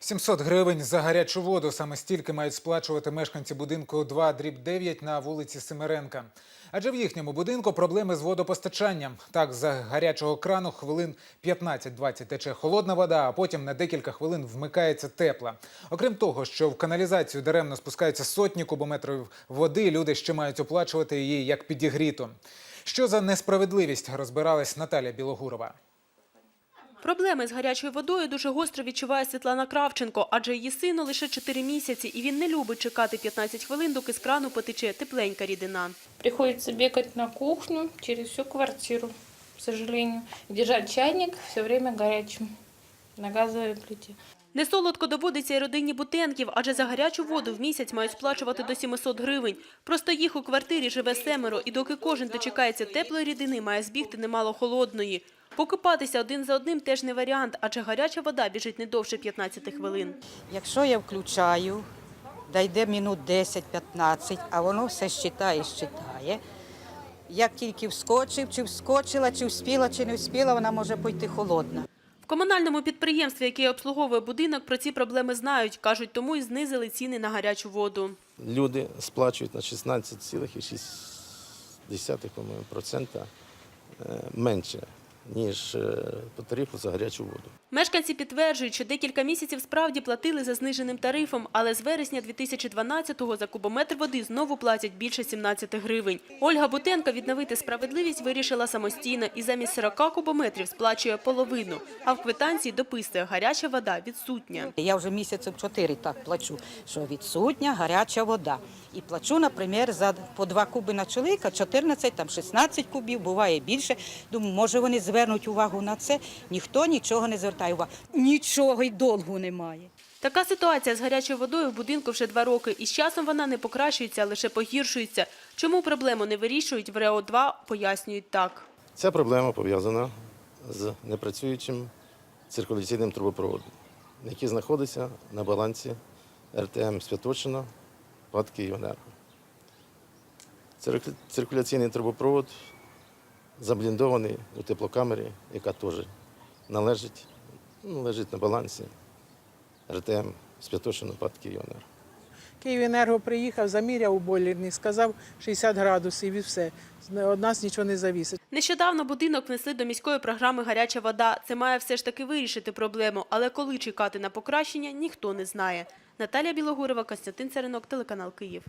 700 гривень за гарячу воду. Саме стільки мають сплачувати мешканці будинку 2 дріб 9 на вулиці Семеренка. Адже в їхньому будинку проблеми з водопостачанням. Так, за гарячого крану хвилин 15-20 тече холодна вода, а потім на декілька хвилин вмикається тепла. Окрім того, що в каналізацію даремно спускаються сотні кубометрів води, люди ще мають оплачувати її як підігріту. Що за несправедливість розбиралась Наталя Білогурова. Проблеми з гарячою водою дуже гостро відчуває Світлана Кравченко, адже її сину лише 4 місяці, і він не любить чекати 15 хвилин, доки з крану потече тепленька рідина. Приходится бегать на кухню через всю квартиру, к сожалению. Держать чайник все время горячим на газовой плите. Несолодко доводиться і родині Бутенків, адже за гарячу воду в місяць мають сплачувати до 700 гривень. Просто їх у квартирі живе семеро, і доки кожен дочекається теплої рідини, має збігти немало холодної. Покупатися один за одним теж не варіант, адже гаряча вода біжить не довше 15 хвилин. Якщо я включаю, дійде минут 10-15, а воно все щитає, щитає. Як тільки вскочив, чи вскочила, чи вспіла, чи не вспіла, вона може пойти холодна. В комунальному підприємстві, яке обслуговує будинок, про ці проблеми знають. Кажуть, тому і знизили ціни на гарячу воду. люди сплачують на 16,6 по-моєму, процента е, менше, ніж е, по тарифу за гарячу воду. Мешканці підтверджують, що декілька місяців справді платили за зниженим тарифом, але з вересня 2012-го за кубометр води знову платять більше 17 гривень. Ольга Бутенко відновити справедливість вирішила самостійно і замість 40 кубометрів сплачує половину, а в квитанції дописує гаряча вода відсутня. Я вже місяців чотири так плачу, що відсутня гаряча вода. І плачу, наприклад, за по два куби на чоловіка, 14, там 16 кубів, буває більше. Думаю, може вони звернуть увагу на це. Ніхто нічого не звертає увагу. Нічого й довгу немає. Така ситуація з гарячою водою в будинку вже два роки, і з часом вона не покращується, а лише погіршується. Чому проблему не вирішують, в РЕО-2 пояснюють так. Ця проблема пов'язана з непрацюючим циркуляційним трубопроводом, який знаходиться на балансі РТМ Святошина ПАД «Київенерго». Циркуляційний трубопровод забліндований у теплокамері, яка теж належить, ну, лежить на балансі РТМ Святошина ПАД «Київенерго». Київенерго приїхав, заміряв у бойлерний, сказав 60 градусів і все. Від нас нічого не завісить. Нещодавно будинок внесли до міської програми «Гаряча вода». Це має все ж таки вирішити проблему, але коли чекати на покращення, ніхто не знає. Наталія Білогурова, Костянтин Царинок, телеканал Київ.